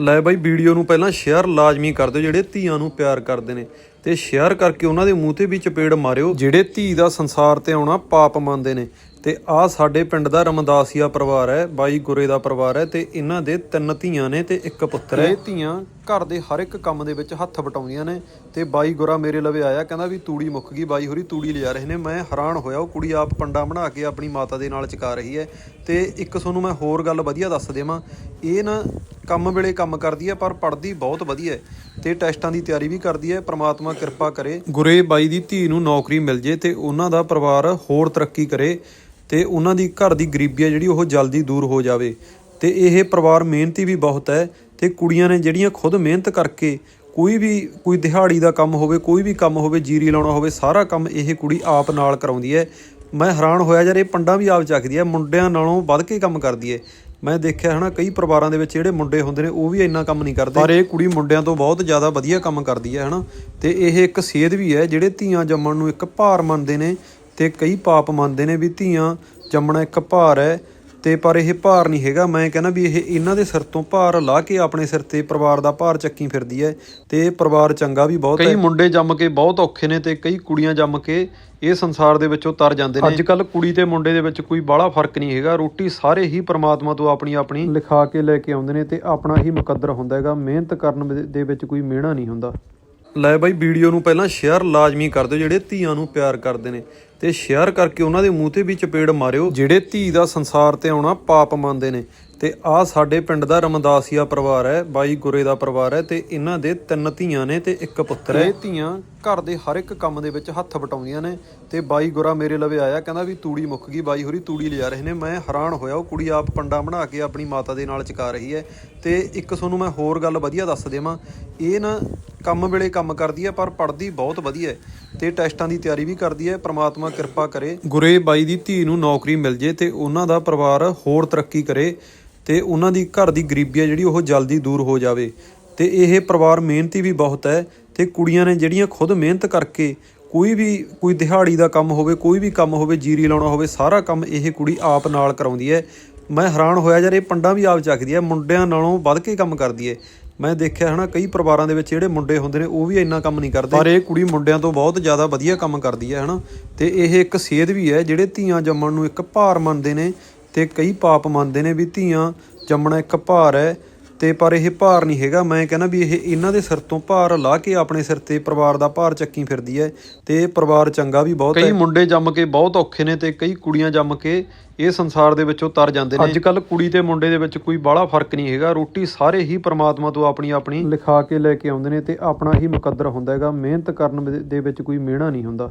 ਲੈ ਬਾਈ, ਵੀਡੀਓ ਨੂੰ ਪਹਿਲਾਂ ਸ਼ੇਅਰ ਲਾਜ਼ਮੀ ਕਰ ਦਿਓ, ਜਿਹੜੇ ਧੀਆਂ ਨੂੰ ਪਿਆਰ ਕਰਦੇ ਨੇ। ਤੇ ਸ਼ੇਅਰ ਕਰਕੇ ਉਹਨਾਂ ਦੇ ਮੂੰਹ ਤੇ ਵੀ ਚਪੇੜ ਮਾਰਿਓ। ਜਿਹੜੇ ਧੀ ਦਾ ਸੰਸਾਰ ਤੇ ਆਉਣਾ ਪਾਪ ਮੰਨਦੇ ਨੇ। ਤੇ ਆ ਸਾਡੇ ਪਿੰਡ ਦਾ ਰਮਦਾਸੀਆ ਪਰਿਵਾਰ ਹੈ, ਬਾਈ ਗੁਰੇ ਦਾ ਪਰਿਵਾਰ ਹੈ, ਤੇ ਇਹਨਾਂ ਦੇ ਤਿੰਨ ਧੀਆਂ ਨੇ ਤੇ ਇੱਕ ਪੁੱਤਰ ਹੈ। ਇਹ ਧੀਆਂ ਘਰ ਦੇ ਹਰ ਇੱਕ ਕੰਮ ਦੇ ਵਿੱਚ ਹੱਥ ਵਟਾਉਂਦੀਆਂ ਨੇ। ਤੇ ਬਾਈ ਗੁਰਾ ਮੇਰੇ ਲਵੇ ਆਇਆ, ਕਹਿੰਦਾ ਵੀ ਤੂੜੀ ਮੁੱਕ ਗਈ, ਬਾਈ ਹੋਰੀ ਤੂੜੀ ਲਿਜਾ ਰਹੇ ਨੇ। ਮੈਂ ਹੈਰਾਨ ਹੋਇਆ, ਉਹ ਕੁੜੀ ਆਪ ਪੰਡਾ ਬਣਾ ਕੇ ਆਪਣੀ ਮਾਤਾ ਦੇ ਨਾਲ ਚਕਾ ਰਹੀ ਹੈ। ਤੇ ਇੱਕ ਤੁਹਾਨੂੰ ਮੈਂ ਹੋਰ ਗੱਲ ਵਧੀਆ ਦੱਸ ਦੇਵਾਂ। ਇਹ ਨਾ ਕੰਮ ਵੇਲੇ ਕੰਮ ਕਰਦੀ ਹੈ, ਪਰ ਪੜ੍ਹਦੀ ਬਹੁਤ ਵਧੀਆ ਹੈ ਤੇ ਟੈਸਟਾਂ ਦੀ ਤਿਆਰੀ ਵੀ ਕਰਦੀ ਹੈ। ਪ੍ਰਮਾਤਮਾ ਕਿਰਪਾ ਕਰੇ। ਗੁਰੇ ਬਾਈ ਦੀ ਧੀ ਨੂੰ ਨੌਕਰੀ ਮਿਲ ਜੇ ਤੇ ਉਹਨਾਂ ਦਾ ਪਰਿਵਾਰ ਹੋਰ ਤਰੱਕੀ ਕਰੇ ਤੇ ਉਹਨਾਂ ਦੀ ਘਰ ਦੀ ਗਰੀਬੀ ਹੈ ਜਿਹੜੀ ਉਹ ਜਲਦੀ ਦੂਰ ਹੋ ਜਾਵੇ। ਤੇ ਇਹ ਪਰਿਵਾਰ ਮਿਹਨਤੀ ਵੀ ਬਹੁਤ ਹੈ ਤੇ ਕੁੜੀਆਂ ਨੇ ਜਿਹੜੀਆਂ ਖੁਦ ਮਿਹਨਤ ਕਰਕੇ ਕੋਈ ਵੀ, ਕੋਈ ਦਿਹਾੜੀ ਦਾ ਕੰਮ ਹੋਵੇ, ਕੋਈ ਵੀ ਕੰਮ ਹੋਵੇ, ਜੀਰੀ ਲਾਉਣਾ ਹੋਵੇ, ਸਾਰਾ ਕੰਮ ਇਹ ਕੁੜੀ ਆਪ ਨਾਲ ਕਰਾਉਂਦੀ ਹੈ। ਮੈਂ ਹੈਰਾਨ ਹੋਇਆ ਯਾਰ, ਇਹ ਪੰਡਾਂ ਵੀ ਆਪ ਚੱਕਦੀ ਹੈ, ਮੁੰਡਿਆਂ ਨਾਲੋਂ ਵੱਧ ਕੇ ਕੰਮ ਕਰਦੀ ਹੈ। ਮੈਂ ਦੇਖਿਆ ਹਨਾ, ਕਈ ਪਰਿਵਾਰਾਂ ਦੇ ਵਿੱਚ ਜਿਹੜੇ ਮੁੰਡੇ ਹੁੰਦੇ ਨੇ, ਉਹ ਵੀ ਇੰਨਾ ਕੰਮ ਨਹੀਂ ਕਰਦੇ। ਪਰ ਇਹ ਕੁੜੀ ਮੁੰਡਿਆਂ ਤੋਂ ਬਹੁਤ ਜ਼ਿਆਦਾ ਵਧੀਆ ਕੰਮ ਕਰਦੀ ਹੈ, ਹਨਾ। ਤੇ ਇਹ ਇੱਕ ਸੇਧ ਵੀ ਹੈ, ਜਿਹੜੇ ਧੀਆਂ ਜੰਮਣ ਨੂੰ ਇੱਕ ਭਾਰ ਮੰਨਦੇ ਨੇ ਤੇ ਕਈ ਪਾਪ ਮੰਨਦੇ ਨੇ ਵੀ ਧੀਆਂ ਜੰਮਣਾ ਇੱਕ ਭਾਰ ਹੈ। ਤੇ ਪਰ ਇਹ ਭਾਰ ਨਹੀਂ ਹੈਗਾ। ਮੈਂ ਕਹਿੰਦਾ ਵੀ ਇਹ ਇਹਨਾਂ ਦੇ ਸਿਰ ਤੋਂ ਭਾਰ ਲਾ ਕੇ ਆਪਣੇ ਸਿਰ ਤੇ ਪਰਿਵਾਰ ਦਾ ਭਾਰ ਚੱਕੀ ਫਿਰਦੀ ਹੈ ਤੇ ਪਰਿਵਾਰ ਚੰਗਾ ਵੀ ਬਹੁਤ ਹੈ। ਕਈ ਮੁੰਡੇ ਜੰਮ ਕੇ ਬਹੁਤ ਔਖੇ ਨੇ ਤੇ ਕਈ ਕੁੜੀਆਂ ਜੰਮ ਕੇ ਇਹ ਸੰਸਾਰ ਦੇ ਵਿੱਚੋਂ ਤਰ ਜਾਂਦੇ ਨੇ। ਅੱਜ ਕੱਲ ਕੁੜੀ ਤੇ ਮੁੰਡੇ ਦੇ ਵਿੱਚ ਕੋਈ ਬਾਹਲਾ ਫ਼ਰਕ ਨਹੀਂ ਹੈਗਾ। ਰੋਟੀ ਸਾਰੇ ਹੀ ਪ੍ਰਮਾਤਮਾ ਤੋਂ ਆਪਣੀ ਆਪਣੀ ਲਿਖਾ ਕੇ ਲੈ ਕੇ ਆਉਂਦੇ ਨੇ ਤੇ ਆਪਣਾ ਹੀ ਮੁਕੱਦਰ ਹੁੰਦਾ ਹੈਗਾ। ਮਿਹਨਤ ਕਰਨ ਦੇ ਵਿੱਚ ਕੋਈ ਮਿਹਣਾ ਨਹੀਂ ਹੁੰਦਾ। ਲੈ ਬਾਈ, ਵੀਡੀਓ ਨੂੰ ਪਹਿਲਾਂ ਸ਼ੇਅਰ ਲਾਜ਼ਮੀ ਕਰ ਦਿਓ, ਜਿਹੜੇ ਧੀਆਂ ਨੂੰ ਪਿਆਰ ਕਰਦੇ ਨੇ। ਤੇ ਸ਼ੇਅਰ ਕਰਕੇ ਉਹਨਾਂ ਦੇ ਮੂੰਹ ਤੇ ਵੀ ਚਪੇੜ ਮਾਰਿਓ, ਜਿਹੜੇ ਧੀ ਦਾ ਸੰਸਾਰ ਤੇ ਆਉਣਾ ਪਾਪ ਮੰਨਦੇ ਨੇ। ਤੇ ਆ ਸਾਡੇ ਪਿੰਡ ਦਾ ਰਮਦਾਸੀਆ ਪਰਿਵਾਰ ਹੈ, ਬਾਈ ਗੁਰੇ ਦਾ ਪਰਿਵਾਰ ਹੈ, ਤੇ ਇਹਨਾਂ ਦੇ ਤਿੰਨ ਧੀਆਂ ਨੇ ਤੇ ਇੱਕ ਪੁੱਤਰ ਹੈ। ਇਹ ਧੀਆਂ ਘਰ ਦੇ ਹਰ ਇੱਕ ਕੰਮ ਦੇ ਵਿੱਚ ਹੱਥ ਵਟਾਉਂਦੀਆਂ ਨੇ। ਤੇ ਬਾਈ ਗੁਰਾ ਮੇਰੇ ਲਵੇ ਆਇਆ, ਕਹਿੰਦਾ ਵੀ ਤੂੜੀ ਮੁੱਕ ਗਈ, ਬਾਈ ਹੋਰੀ ਤੂੜੀ ਲਿਜਾ ਰਹੇ ਨੇ। ਮੈਂ ਹੈਰਾਨ ਹੋਇਆ, ਉਹ ਕੁੜੀ ਆਪ ਪੰਡਾ ਬਣਾ ਕੇ ਆਪਣੀ ਮਾਤਾ ਦੇ ਨਾਲ ਚਕਾ ਰਹੀ ਹੈ। ਤੇ ਇੱਕ ਤੁਹਾਨੂੰ ਮੈਂ ਹੋਰ ਗੱਲ ਵਧੀਆ ਦੱਸ ਦੇਵਾਂ। ਇਹ ਨਾ ਕੰਮ ਵੇਲੇ ਕੰਮ ਕਰਦੀ ਹੈ, ਪਰ ਪੜ੍ਹਦੀ ਬਹੁਤ ਵਧੀਆ ਹੈ ਤੇ ਟੈਸਟਾਂ ਦੀ ਤਿਆਰੀ ਵੀ ਕਰਦੀ ਹੈ। ਪ੍ਰਮਾਤਮਾ ਕਿਰਪਾ ਕਰੇ ਗੁਰੇ ਬਾਈ ਦੀ ਧੀ ਨੂੰ ਨੌਕਰੀ ਮਿਲ ਜੇ ਤੇ ਉਹਨਾਂ ਦਾ ਪਰਿਵਾਰ ਹੋਰ ਤਰੱਕੀ ਕਰੇ ਤੇ ਉਹਨਾਂ ਦੀ ਘਰ ਦੀ ਗਰੀਬੀ ਹੈ ਜਿਹੜੀ ਉਹ ਜਲਦੀ ਦੂਰ ਹੋ ਜਾਵੇ। ਤੇ ਇਹ ਪਰਿਵਾਰ ਮਿਹਨਤੀ ਵੀ ਬਹੁਤ ਹੈ ਤੇ ਕੁੜੀਆਂ ਨੇ ਜਿਹੜੀਆਂ ਖੁਦ ਮਿਹਨਤ ਕਰਕੇ ਕੋਈ ਵੀ, ਕੋਈ ਦਿਹਾੜੀ ਦਾ ਕੰਮ ਹੋਵੇ, ਕੋਈ ਵੀ ਕੰਮ ਹੋਵੇ, ਜੀਰੀ ਲਾਉਣਾ ਹੋਵੇ, ਸਾਰਾ ਕੰਮ ਇਹ ਕੁੜੀ ਆਪ ਨਾਲ ਕਰਾਉਂਦੀ ਹੈ। ਮੈਂ ਹੈਰਾਨ ਹੋਇਆ ਯਾਰ, ਇਹ ਪੰਡਾਂ ਵੀ ਆਪ ਚੱਕਦੀ ਹੈ, ਮੁੰਡਿਆਂ ਨਾਲੋਂ ਵੱਧ ਕੇ ਕੰਮ ਕਰਦੀ ਹੈ। ਮੈਂ ਦੇਖਿਆ ਹਨਾ, ਕਈ ਪਰਿਵਾਰਾਂ ਦੇ ਵਿੱਚ ਜਿਹੜੇ ਮੁੰਡੇ ਹੁੰਦੇ ਨੇ, ਉਹ ਵੀ ਇੰਨਾ ਕੰਮ ਨਹੀਂ ਕਰਦੇ। ਪਰ ਇਹ ਕੁੜੀ ਮੁੰਡਿਆਂ ਤੋਂ ਬਹੁਤ ਜ਼ਿਆਦਾ ਵਧੀਆ ਕੰਮ ਕਰਦੀ ਹੈ, ਹਨਾ। ਤੇ ਇਹ ਇੱਕ ਸੇਧ ਵੀ ਹੈ, ਜਿਹੜੇ ਧੀਆਂ ਜੰਮਣ ਨੂੰ ਇੱਕ ਭਾਰ ਮੰਨਦੇ ਨੇ ਤੇ ਕਈ ਪਾਪ ਮੰਨਦੇ ਨੇ ਵੀ ਧੀਆਂ ਜੰਮਣਾ ਇੱਕ ਭਾਰ ਹੈ। ਤੇ ਪਰ ਇਹ ਭਾਰ ਨਹੀਂ ਹੈਗਾ। ਮੈਂ ਕਹਿੰਦਾ ਵੀ ਇਹ ਇਹਨਾਂ ਦੇ ਸਿਰ ਤੋਂ ਭਾਰ ਲਾ ਕੇ ਆਪਣੇ ਸਿਰ ਤੇ ਪਰਿਵਾਰ ਦਾ ਭਾਰ ਚੱਕੀ ਫਿਰਦੀ ਹੈ ਤੇ ਇਹ ਪਰਿਵਾਰ ਚੰਗਾ ਵੀ ਬਹੁਤ ਹੈ। ਕਈ ਮੁੰਡੇ ਜੰਮ ਕੇ ਬਹੁਤ ਔਖੇ ਨੇ ਤੇ ਕਈ ਕੁੜੀਆਂ ਜੰਮ ਕੇ ਇਹ ਸੰਸਾਰ ਦੇ ਵਿੱਚੋਂ ਤਰ ਜਾਂਦੇ ਨੇ। ਅੱਜ ਕੱਲ ਕੁੜੀ ਤੇ ਮੁੰਡੇ ਦੇ ਵਿੱਚ ਕੋਈ ਬਾਹਲਾ ਫ਼ਰਕ ਨਹੀਂ ਹੈਗਾ। ਰੋਟੀ ਸਾਰੇ ਹੀ ਪ੍ਰਮਾਤਮਾ ਤੋਂ ਆਪਣੀ ਆਪਣੀ ਲਿਖਾ ਕੇ ਲੈ ਕੇ ਆਉਂਦੇ ਨੇ ਤੇ ਆਪਣਾ ਹੀ ਮੁਕੱਦਰ ਹੁੰਦਾ ਹੈਗਾ। ਮਿਹਨਤ ਕਰਨ ਦੇ ਵਿੱਚ ਕੋਈ ਮਿਹਣਾ ਨਹੀਂ ਹੁੰਦਾ।